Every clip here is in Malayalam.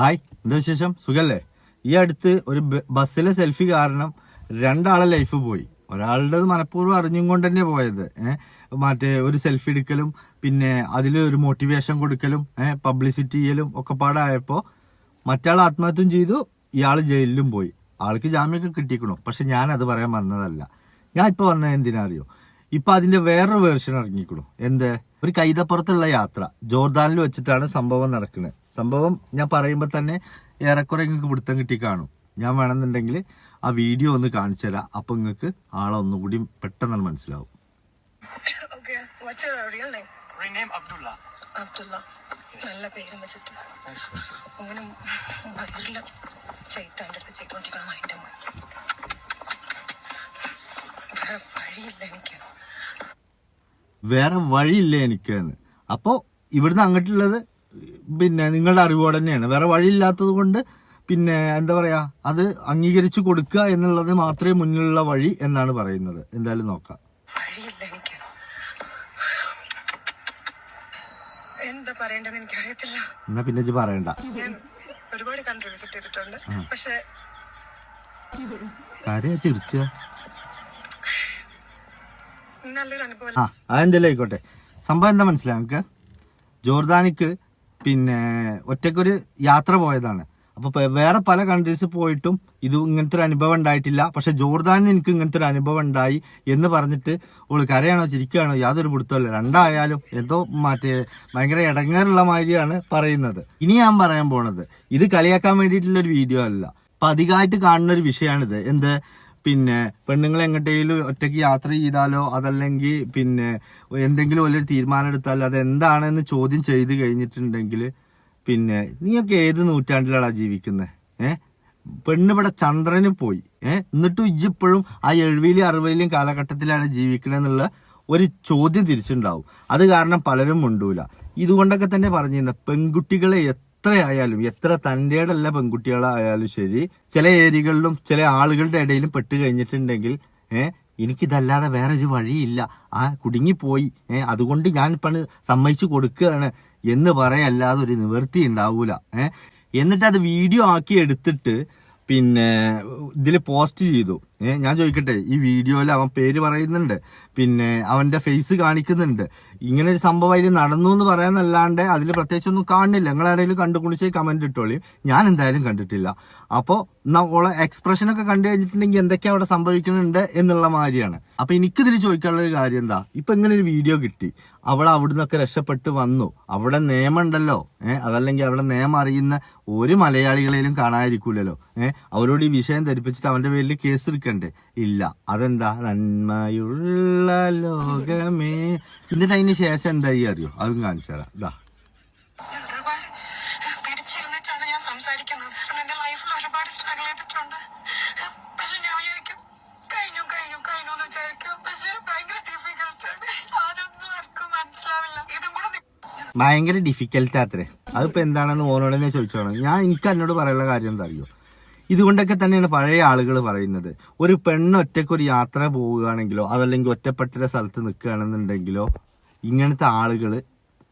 ഹായ് എന്താ വിശേഷം? സുഖല്ലേ? ഈ അടുത്ത് ഒരു ബസ്സിലെ സെൽഫി കാരണം രണ്ടാളെ ലൈഫ് പോയി. ഒരാളുടെ മനഃപൂർവം അറിഞ്ഞും കൊണ്ട് തന്നെ പോയത്. മറ്റേ ഒരു സെൽഫി എടുക്കലും പിന്നെ അതിൽ ഒരു മോട്ടിവേഷൻ കൊടുക്കലും പബ്ലിസിറ്റി ചെയ്യലും ഒക്കെ പാടായപ്പോൾ മറ്റാൾ ആത്മഹത്യം ചെയ്തു ഇയാൾ ജയിലിലും പോയി. ആൾക്ക് ജാമ്യമൊക്കെ കിട്ടിക്കണു പക്ഷെ ഞാൻ അത് പറയാൻ വന്നതല്ല ഞാൻ ഇപ്പൊ വന്നത് എന്തിനാ അറിയോ? ഇപ്പൊ അതിന്റെ വേറൊരു വേർഷൻ ഇറങ്ങിക്കണു എന്ത്? ഒരു കൈതപ്പുറത്തുള്ള യാത്ര. ജോർദാനിൽ വെച്ചിട്ടാണ് സംഭവം നടക്കുന്നത് സംഭവം ഞാൻ പറയുമ്പോൾ തന്നെ ഏറെക്കുറെ നിങ്ങൾക്ക് പിടുത്തം കിട്ടി കാണും. ഞാൻ വേണമെന്നുണ്ടെങ്കിൽ ആ വീഡിയോ ഒന്ന് കാണിച്ചു തരാം. അപ്പൊ നിങ്ങൾക്ക് ആളെ ഒന്നുകൂടി പെട്ടെന്ന് മനസ്സിലാവും. നല്ല പേരും വെച്ചിട്ട്. അങ്ങനെ ബദറിൽ ചെയ്താന്റെ അടുത്ത് ചെയ്തോണ്ടിരിക്കണം അതിന്റെ വേറെ വഴിയില്ല എനിക്ക്. വേറെ വഴിയില്ല എനിക്ക് അപ്പോൾ അപ്പോ ഇവിടുന്ന് അങ്ങോട്ടുള്ളത് പിന്നെ നിങ്ങളുടെ അറിവോടെ തന്നെയാണ്. വേറെ വഴിയില്ലാത്തത് കൊണ്ട് പിന്നെ എന്താ പറയുക അത് അംഗീകരിച്ചു കൊടുക്കുക എന്നുള്ളത് മാത്രമേ മുന്നിലുള്ള വഴി എന്നാണ് പറയുന്നത്. എന്തായാലും നോക്കാം. എന്താ എനിക്കറിയത്തില്ല. എന്നാ പിന്നെ ഇജ്ജ് പറയണ്ട. ഞാൻ ഒരുപാട് കൺട്രി വിസിറ്റ് ചെയ്തിട്ടുണ്ട് പക്ഷെ കാര്യ ചിരിച്ച. നല്ലൊരു അനുഭവം ആ അതെന്തെല്ലാം ആയിക്കോട്ടെ. സംഭവം എന്താ മനസ്സിലായി? നമുക്ക് ജോർദാനിക്ക് പിന്നെ ഒറ്റയ്ക്കൊരു യാത്ര പോയതാണ്. അപ്പൊ വേറെ പല കൺട്രീസ് പോയിട്ടും ഇത് ഇങ്ങനത്തെ ഒരു അനുഭവം ഉണ്ടായിട്ടില്ല. പക്ഷെ ജോർദാനിൽ എനിക്ക് ഇങ്ങനത്തെ ഒരു അനുഭവം ഉണ്ടായി എന്ന് പറഞ്ഞിട്ട് ഓൾ കരയാണോ ചിരിക്കുകയാണോ യാതൊരു പിടുത്തമല്ല രണ്ടായാലും എന്തോ മറ്റേ ഭയങ്കര ഇടങ്ങേറുള്ള മാതിരിയാണ് പറയുന്നത്. ഇനി ഞാൻ പറയാൻ പോണത് ഇത് കളിയാക്കാൻ വേണ്ടിയിട്ടുള്ള ഒരു വീഡിയോ അല്ല. അപ്പൊ അധികമായിട്ട് കാണുന്ന ഒരു വിഷയമാണിത്. എന്ത്? പിന്നെ പെണ്ണുങ്ങൾ എങ്ങോട്ടെങ്കിലും ഒറ്റയ്ക്ക് യാത്ര ചെയ്താലോ അതല്ലെങ്കിൽ പിന്നെ എന്തെങ്കിലും വലിയൊരു തീരുമാനം എടുത്താലോ അത് എന്താണെന്ന് ചോദ്യം ചെയ്ത് കഴിഞ്ഞിട്ടുണ്ടെങ്കിൽ പിന്നെ നീയൊക്കെ ഏത് നൂറ്റാണ്ടിലാണ് ജീവിക്കുന്നത് ഏഹ് പെണ്ണ് ഇവിടെ ചന്ദ്രന് പോയി. ഏ? എന്നിട്ടും ഇപ്പോഴും ആ എഴുപതിലും അറുപതിലും കാലഘട്ടത്തിലാണ് ജീവിക്കണമെന്നുള്ള ഒരു ചോദ്യം തിരിച്ചുണ്ടാവും. അത് കാരണം പലരും മുണ്ടൂല. ഇതുകൊണ്ടൊക്കെ തന്നെ പറഞ്ഞിരുന്ന പെൺകുട്ടികളെ എത്രയായാലും എത്ര തന്റെടല്ല പെൺകുട്ടികളായാലും ശരി ചില ഏരിയകളിലും ചില ആളുകളുടെ ഇടയിലും പെട്ട് കഴിഞ്ഞിട്ടുണ്ടെങ്കിൽ എനിക്കിതല്ലാതെ വേറെ ഒരു വഴിയില്ല. ആ കുടുങ്ങിപ്പോയി. ഏഹ് അതുകൊണ്ട് ഞാൻ പണ് സമ്മതിച്ചു കൊടുക്കുകയാണ് എന്ന് പറയല്ലാതെ ഒരു നിവൃത്തി ഉണ്ടാവൂല. ഏഹ് എന്നിട്ട് അത് വീഡിയോ ആക്കി എടുത്തിട്ട് പിന്നെ ഇതിൽ പോസ്റ്റ് ചെയ്തു. ഏ ഞാൻ ചോദിക്കട്ടെ ഈ വീഡിയോയിൽ അവൻ പേര് പറയുന്നുണ്ട് പിന്നെ അവന്റെ ഫേസ് കാണിക്കുന്നുണ്ട്. ഇങ്ങനെ ഒരു സംഭവം അതിൽ നടന്നു എന്ന് പറയാന്നല്ലാണ്ട് അതിൽ പ്രത്യേകിച്ചൊന്നും കാണുന്നില്ല നിങ്ങൾ ആരെങ്കിലും കണ്ടുകുളിച്ച് കമന്റ് ഇട്ടോളി. ഞാൻ എന്തായാലും കണ്ടിട്ടില്ല. അപ്പോൾ നമ്മളെ എക്സ്പ്രഷനൊക്കെ കണ്ടു കഴിഞ്ഞിട്ടുണ്ടെങ്കിൽ എന്തൊക്കെയാ അവിടെ സംഭവിക്കുന്നുണ്ട് എന്നുള്ള മാതിരിയാണ്. അപ്പൊ എനിക്കിതിൽ ചോദിക്കാനുള്ള ഒരു കാര്യം എന്താ? ഇപ്പൊ ഇങ്ങനെ ഒരു വീഡിയോ കിട്ടി. അവൾ അവിടുന്നൊക്കെ രക്ഷപ്പെട്ട് വന്നു. അവിടെ നിയമമുണ്ടല്ലോ. ഏഹ് അതല്ലെങ്കിൽ അവിടെ നിയമം അറിയുന്ന ഒരു മലയാളികളെയും കാണാതിരിക്കൂലല്ലോ. ഏഹ് അവരോട് ഈ വിഷയം ധരിപ്പിച്ചിട്ട് അവന്റെ പേരിൽ കേസ് എടുക്കണ്ടേ ഇല്ല. അതെന്താ? നന്മയുള്ള ലോകമേ. എന്നിട്ട് അതിന് ശേഷം എന്തായി അറിയോ? അതും കാണിച്ചു തരാം. ഇതാ ഭയങ്കര ഡിഫിക്കൽട്ടാത്രേ അതിപ്പോ എന്താണെന്ന് ഓനോട് തന്നെ ചോദിച്ചോണം ഞാൻ എനിക്ക് എന്നോട് പറയാനുള്ള കാര്യം എന്താ അറിയോ? ഇതുകൊണ്ടൊക്കെ തന്നെയാണ് പഴയ ആളുകൾ പറയുന്നത്. ഒരു പെണ്ണ് ഒറ്റയ്ക്ക് ഒരു യാത്ര പോവുകയാണെങ്കിലോ അതല്ലെങ്കിൽ ഒറ്റപ്പെട്ട സ്ഥലത്ത് നിൽക്കുകയാണെന്നുണ്ടെങ്കിലോ ഇങ്ങനത്തെ ആളുകൾ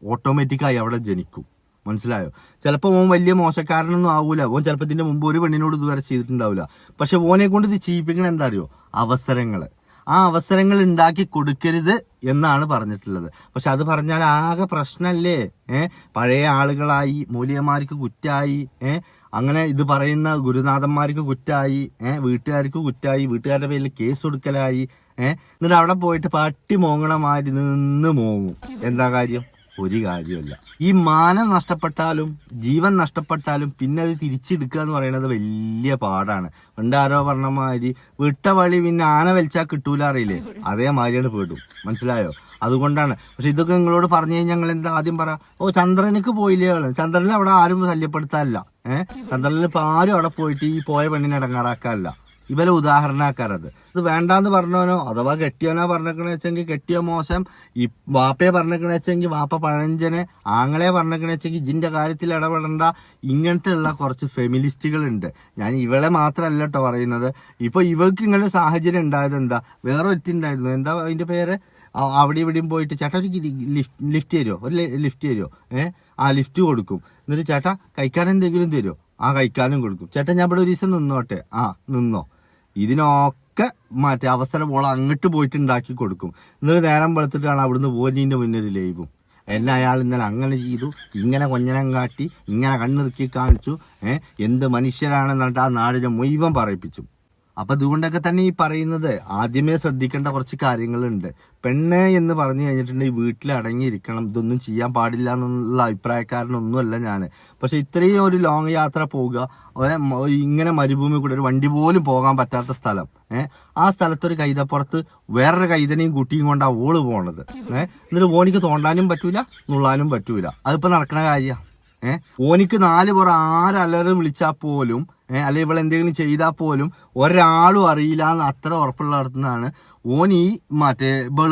ഓട്ടോമാറ്റിക്കായി അവിടെ ജനിക്കും. മനസ്സിലായോ? ചിലപ്പോൾ ഓൻ വലിയ മോശക്കാരനൊന്നും ആവൂല. ഓൻ ചിലപ്പോൾ ഇതിന്റെ മുമ്പ് ഒരു പെണ്ണിനോട് ഇതുവരെ ചെയ്തിട്ടുണ്ടാവില്ല. പക്ഷെ ഓനെ കൊണ്ട് ഇത് ചെയ്യിപ്പിക്കണ എന്താ അറിയോ? അവസരങ്ങൾ. ആ അവസരങ്ങൾ ഉണ്ടാക്കി കൊടുക്കരുത് എന്നാണ് പറഞ്ഞിട്ടുള്ളത്. പക്ഷെ അത് പറഞ്ഞാൽ ആകെ പ്രശ്നമല്ലേ? ഏ? പഴയ ആളുകളായി മൂല്യന്മാർക്ക് കുറ്റായി ഏ? അങ്ങനെ ഇത് പറയുന്ന ഗുരുനാഥന്മാർക്ക് കുറ്റായി ഏ? വീട്ടുകാർക്ക് കുറ്റായി വീട്ടുകാരുടെ പേരിൽ കേസ് കൊടുക്കലായി ഏഹ് എന്നിട്ട് അവിടെ പോയിട്ട് പട്ടി മോങ്ങണമാതിരി നിന്ന് മോങ്ങും. എന്താ കാര്യം? ഒരു കാര്യമല്ല ഈ മാനം നഷ്ടപ്പെട്ടാലും ജീവൻ നഷ്ടപ്പെട്ടാലും പിന്നെ അത് തിരിച്ചെടുക്കുക എന്ന് പറയുന്നത് വലിയ പാടാണ്. ഉണ്ടാരോ പറഞ്ഞ മാതിരി വിട്ട വഴി പിന്നെ ആന വലിച്ചാൽ കിട്ടൂല അറിയില്ലേ? അതേ മാതിരിയാണ് പേടും. മനസ്സിലായോ? അതുകൊണ്ടാണ്. പക്ഷെ ഇതൊക്കെ നിങ്ങളോട് പറഞ്ഞു കഴിഞ്ഞാൽ ഞങ്ങൾ എന്താ ആദ്യം പറ ഓ ചന്ദ്രനക്ക് പോയില്ലേ? ചന്ദ്രനിൽ അവിടെ ആരും ശല്യപ്പെടുത്താനില്ല. ഏഹ് ചന്ദ്രനിൽ ഇപ്പൊ ആരും അവിടെ പോയിട്ട് ഈ പോയ പെണ്ണിനെ ഇടങ്ങാറാക്കാനല്ല. ഇവരെ ഉദാഹരണക്കാരത്. ഇത് വേണ്ടാന്ന് പറഞ്ഞവനോ അഥവാ കെട്ടിയോനോ പറഞ്ഞേക്കണ വെച്ചെങ്കിൽ കെട്ടിയോ മോശം ഈ വാപ്പയെ പറഞ്ഞേക്കണ വെച്ചെങ്കിൽ വാപ്പ പഴഞ്ചനെ ആങ്ങളെ പറഞ്ഞേക്കണ വെച്ചെങ്കിൽ ഇതിന്റെ കാര്യത്തിൽ ഇടപെടേണ്ട. ഇങ്ങനത്തെ ഉള്ള കുറച്ച് ഫെമിലിസ്റ്റുകൾ ഉണ്ട് ഞാൻ ഇവളെ മാത്രമല്ല കേട്ടോ പറയുന്നത്. ഇപ്പോൾ ഇവൾക്ക് ഇങ്ങനെ സാഹചര്യം ഉണ്ടായത് എന്താ? വേറെ ഒരുത്തി ഉണ്ടായിരുന്നു എന്താ അതിന്റെ പേര്? അവിടെ ഇവിടെയും പോയിട്ട് ചേട്ടാ ഒരു ലിഫ്റ്റ് ലിഫ്റ്റ് തരുമോ ഒരു ലിഫ്റ്റ് തരുമോ ഏഹ് ആ ലിഫ്റ്റ് കൊടുക്കും. എന്നിട്ട് ചേട്ടാ കഴിക്കാൻ എന്തെങ്കിലും തരുമോ ആ കഴിക്കാനും കൊടുക്കും. ചേട്ടാ ഞാൻ ഇവിടെ ഒരു ദിവസം നിന്നോട്ടെ. ആ നിന്നോ. ഇതിനൊക്കെ മറ്റേ അവസരം ഓൾ അങ്ങോട്ട് പോയിട്ട് ഉണ്ടാക്കി കൊടുക്കും. എന്നിട്ട് നേരം വെളുത്തിട്ടാണ് അവിടുന്ന് പോലീന്റെ മുന്നിൽ ലൈവും. എന്നെ അയാൾ ഇന്നലെ അങ്ങനെ ചെയ്തു. ഇങ്ങനെ കൊഞ്ഞനം കാട്ടി ഇങ്ങനെ കണ്ണിറുക്കി കാണിച്ചു. ഏഹ് എന്ത് മനുഷ്യരാണെന്നിട്ട് ആ നാടിനെ മുഴുവൻ പറയിപ്പിച്ചു. അപ്പൊ അതുകൊണ്ടൊക്കെ തന്നെ ഈ പറയുന്നത് ആദ്യമേ ശ്രദ്ധിക്കേണ്ട കുറച്ച് കാര്യങ്ങളുണ്ട്. പെണ്ണ് എന്ന് പറഞ്ഞു കഴിഞ്ഞിട്ടുണ്ടെങ്കിൽ വീട്ടിൽ അടങ്ങിയിരിക്കണം. ഇതൊന്നും ചെയ്യാൻ പാടില്ല എന്നുള്ള അഭിപ്രായക്കാരനൊന്നുമല്ല ഞാൻ. പക്ഷെ ഇത്രയും ഒരു ലോങ് യാത്ര പോവുക ഇങ്ങനെ മരുഭൂമി കൂടെ ഒരു വണ്ടി പോലും പോകാൻ പറ്റാത്ത സ്ഥലം. ഏഹ് ആ സ്ഥലത്തൊരു കൈതപ്പുറത്ത് വേറൊരു കൈതനെയും കുട്ടിയും കൊണ്ടാണ് ഓൾ പോണത്. ഏഹ് എന്നിട്ട് ഓണിക്ക് തോണ്ടാനും പറ്റൂല നുള്ളാനും പറ്റൂല. അതിപ്പോ നടക്കണ കാര്യ. ഏഹ് ഓനിക്ക് നാല് പുറ ആരലറ് വിളിച്ചാൽ പോലും ഏഹ് അല്ലെ ഇവൾ എന്തെങ്കിലും ചെയ്താൽ പോലും ഒരാളും അറിയില്ല എന്ന് അത്ര ഉറപ്പുള്ളിടത്തുനിന്നാണ് ഓൻ ഈ മറ്റേ ഇവൾ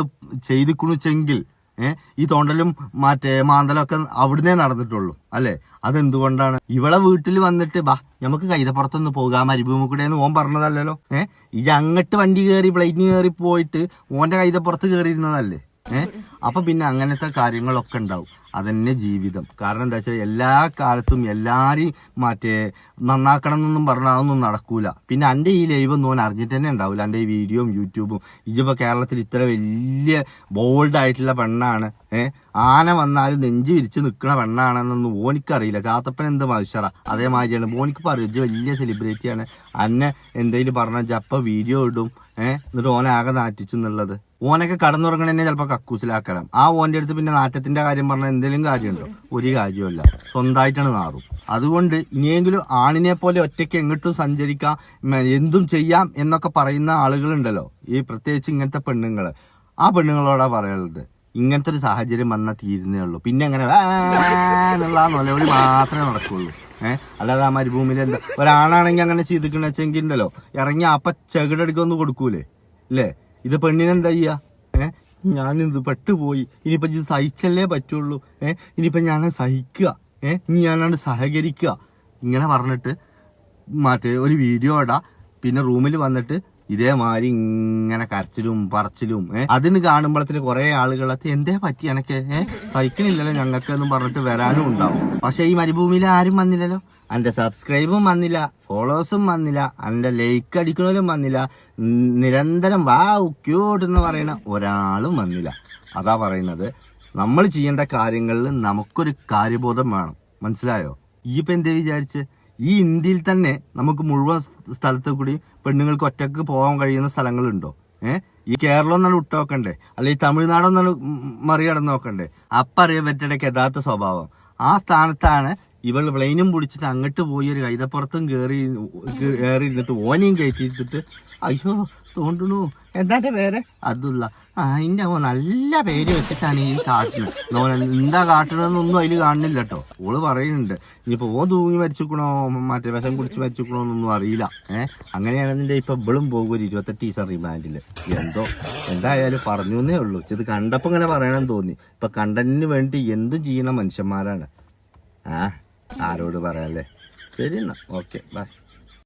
ചെയ്തിക്കുണിച്ചെങ്കിൽ ഏഹ് ഈ തോണ്ടലും മറ്റേ മാന്തലൊക്കെ അവിടുന്നേ നടന്നിട്ടുള്ളൂ അല്ലെ? അതെന്തുകൊണ്ടാണ്? ഇവളെ വീട്ടിൽ വന്നിട്ട് ബാ നമുക്ക് കൈതപ്പുറത്തൊന്ന് പോകാം മരുഭൂമി എന്ന് ഓൻ പറഞ്ഞതല്ലല്ലോ ഏഹ് ഈ അങ്ങട്ട് വണ്ടി കയറി പ്ലേറ്റിന് കയറി പോയിട്ട് ഓന്റെ കൈതപ്പുറത്ത് കയറിയിരുന്നതല്ലേ ഏഹ് അപ്പൊ പിന്നെ അങ്ങനത്തെ കാര്യങ്ങളൊക്കെ ഉണ്ടാവും. അതന്നെ ജീവിതം. കാരണം എന്താ വെച്ചാൽ എല്ലാ കാലത്തും എല്ലാരെയും മറ്റേ നന്നാക്കണം എന്നൊന്നും പറഞ്ഞാൽ അതൊന്നും നടക്കൂല. പിന്നെ എന്റെ ഈ ലൈവ് ഒന്നും ഓൻ അറിഞ്ഞിട്ട് തന്നെ ഉണ്ടാവില്ല എന്റെ ഈ വീഡിയോയും യൂട്യൂബും. ഇതിപ്പോ കേരളത്തിൽ ഇത്ര വലിയ ബോൾഡ് ആയിട്ടുള്ള പെണ്ണാണ്. ഏഹ് ആന വന്നാലും നെഞ്ചു വിരിച്ച് നിൽക്കുന്ന പെണ്ണാണെന്നൊന്നും ഓനിക്കറിയില്ല. ചാത്തപ്പൻ എന്ത് മനുഷ്യറ? അതേമാതിരിയാണ്. ഓനിക്ക് പറയും ഇജ്ജ് വലിയ സെലിബ്രിറ്റിയാണ് അന്നെ എന്തെങ്കിലും പറഞ്ഞാൽ അപ്പം വീഡിയോ ഇടും. ഏഹ് എന്നിട്ട് ഓനെ ആകെ നാറ്റിച്ചു എന്നുള്ളത് ഓനൊക്കെ കടന്നുറങ്ങണന്നെ ചിലപ്പോൾ കക്കൂസിലാക്കണം. ആ ഓന്റെ അടുത്ത് പിന്നെ നാറ്റത്തിന്റെ കാര്യം പറഞ്ഞാൽ എന്തെങ്കിലും കാര്യമുണ്ടോ? ഒരു കാര്യമല്ല സ്വന്തമായിട്ടാണ് നാറും. അതുകൊണ്ട് ഇനിയെങ്കിലും ആണിനെ പോലെ ഒറ്റയ്ക്ക് എങ്ങോട്ടും സഞ്ചരിക്കാം എന്തും ചെയ്യാം എന്നൊക്കെ പറയുന്ന ആളുകളുണ്ടല്ലോ. ഈ പ്രത്യേകിച്ച് ഇങ്ങനത്തെ പെണ്ണുങ്ങൾ ആ പെണ്ണുങ്ങളോടാ പറയുന്നത് ഇങ്ങനത്തെ ഒരു സാഹചര്യം വന്നാൽ തീരുന്നേ ഉള്ളൂ. പിന്നെ അങ്ങനെ എന്നുള്ള നിലവിളി മാത്രമേ നടക്കുള്ളൂ. ഏഹ് അല്ലാതെ ആ മരുഭൂമിയിൽ എന്താ? ഒരാണാണെങ്കിൽ അങ്ങനെ ചെയ്തിട്ടുണ്ടെച്ചെങ്കിൽ ഉണ്ടല്ലോ. ഇറങ്ങി അപ്പ ചെകിടടിക്കൊന്ന് കൊടുക്കൂലേ? ഇല്ലേ? ഇത് പെണ്ണിനെന്താ ചെയ്യാ? ഏഹ് ഞാനിത് പെട്ടുപോയി. ഇനിയിപ്പോൾ ഇത് സഹിച്ചല്ലേ പറ്റുള്ളൂ. ഏഹ് ഇനിയിപ്പോൾ ഞാൻ സഹിക്കുക. ഏഹ് ഇനി ഞാനാണ്ട് സഹകരിക്കുക. ഇങ്ങനെ പറഞ്ഞിട്ട് മറ്റേ ഒരു വീഡിയോ ഇടാം. പിന്നെ റൂമിൽ വന്നിട്ട് ഇതേമാതിരി ഇങ്ങനെ കരച്ചിലും പറച്ചിലും ഏഹ് അതിന് കാണുമ്പോഴത്തിന് കുറെ ആളുകളൊക്കെ എന്തേ പറ്റി എനക്ക് ഏഹ് സഹിക്കണില്ലല്ലോ ഞങ്ങൾക്ക് എന്നും പറഞ്ഞിട്ട് വരാനും ഉണ്ടാവും. പക്ഷെ ഈ മരുഭൂമിയിൽ ആരും വന്നില്ലല്ലോ. എന്റെ സബ്സ്ക്രൈബും വന്നില്ല ഫോളോസും വന്നില്ല എന്റെ ലൈക്ക് അടിക്കണവരും വന്നില്ല നിരന്തരം വാ ക്യൂട്ട് എന്ന് പറയുന്ന ഒരാളും വന്നില്ല. അതാ പറയുന്നത് നമ്മൾ ചെയ്യേണ്ട കാര്യങ്ങളിൽ നമുക്കൊരു കാര്യബോധം വേണം. മനസ്സിലായോ? ഈ ഇപ്പൊ എന്തേ വിചാരിച്ച്? ഈ ഇന്ത്യയിൽ തന്നെ നമുക്ക് മുഴുവൻ സ്ഥലത്ത് കൂടി പെണ്ണുങ്ങൾക്ക് ഒറ്റയ്ക്ക് പോകാൻ കഴിയുന്ന സ്ഥലങ്ങളുണ്ടോ? ഏഹ് ഈ കേരളം അല്ല ഈ അല്ലെങ്കിൽ തമിഴ്നാടൊന്നാണ് മറികടന്ന് നോക്കണ്ടേ? അപ്പറിയ പറ്റേണ്ട യഥാർത്ഥ സ്വഭാവം. ആ സ്ഥാനത്താണ് ഇവൾ പ്ലെയിനും പിടിച്ചിട്ട് അങ്ങോട്ട് പോയി ഒരു കൈതപ്പുറത്തും കയറി കയറി ഇരുന്നിട്ട് ഓനെയും കയറ്റിയിരുത്തിട്ട് അയ്യോ തോണ്ടണു എന്താന്റെ പേര്? അതുല്ല. അതിന്റെ അവൻ നല്ല പേര് വെച്ചിട്ടാണ് ഈ കാട്ടുന്നത്. നോൻ എന്താ കാട്ടണമെന്നൊന്നും അതിൽ കാണുന്നില്ല കേട്ടോ. ഓൾ പറയുന്നുണ്ട് ഇനിയിപ്പോ ഓ തൂങ്ങി മരിച്ചിക്കണോ മറ്റേ വിഷം കുടിച്ച് മരിച്ചിക്കണോ എന്നൊന്നും അറിയില്ല. ഏഹ് അങ്ങനെയാണെന്നുണ്ടെങ്കിൽ ഇപ്പൊ ഇവളും പോകും ഒരു ഇരുപത്തെട്ട് ടീച്ചർ റിമാൻഡിൽ എന്തോ എന്തായാലും പറഞ്ഞു എന്നേ ഉള്ളൂ. ഇത് കണ്ടപ്പോ ഇങ്ങനെ പറയണം തോന്നി. ഇപ്പൊ കണ്ടന്റിന് വേണ്ടി എന്തും ചെയ്യുന്ന മനുഷ്യന്മാരാണ്. ആ ആരോട് പറയാല്ലേ? ശരി എന്നാ. Okay bye.